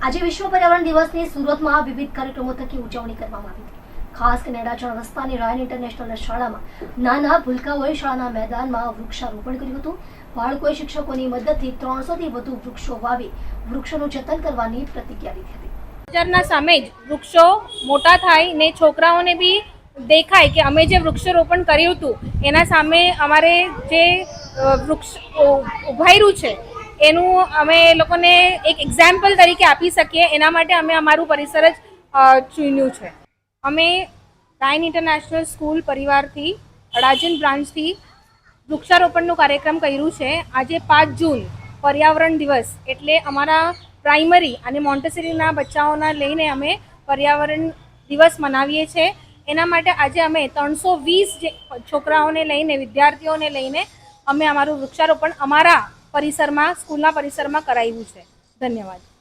આજે વિશ્વ પર્યાવરણ દિવસની સુરતમાં વિવિધ કાર્યક્રમો થકી ઉજવણી કરવામાં આવી ખાસ કરીને અડાજણ રસ્તાની રાયન ઇન્ટરનેશનલ શાળામાં નાના ભૂલકાઓએ શાળાના મેદાનમાં વૃક્ષારોપણ કર્યું હતું. બાળકોએ શિક્ષકોની મદદથી ત્રણસોથી વધુ વૃક્ષો વાવી વૃક્ષોનું જતન કરવાની પ્રતિજ્ઞા લીધી હતી. નજરના સામે જ વૃક્ષો મોટા થાય ને છોકરાઓને બી દેખાય કે અમે જે વૃક્ષારોપણ કર્યું હતું, એના સામે અમારે જે વૃક્ષ ઉભાર્યું છે એનું અમે લોકોને એક એક્ઝામ્પલ તરીકે આપી શકીએ. એના માટે અમે અમારું પરિસર જ ચૂન્યું છે. અમે રાયન ઇન્ટરનેશનલ સ્કૂલ પરિવારથી અડાજન બ્રાન્ચથી વૃક્ષારોપણનું કાર્યક્રમ કર્યું છે. આજે પાંચ જૂન, પર્યાવરણ દિવસ, એટલે અમારા પ્રાઇમરી અને મોન્ટેસરીના બચ્ચાઓના લઈને અમે પર્યાવરણ દિવસ મનાવીએ છીએ એના માટે આજે અમે ત્રણસો વીસ છોકરાઓને લઈને, વિદ્યાર્થીઓને લઈને અમે અમારું વૃક્ષારોપણ, અમારા પરિસરમાં સ્કૂલના પરિસરમાં કરાવ્યું છે. ધન્યવાદ.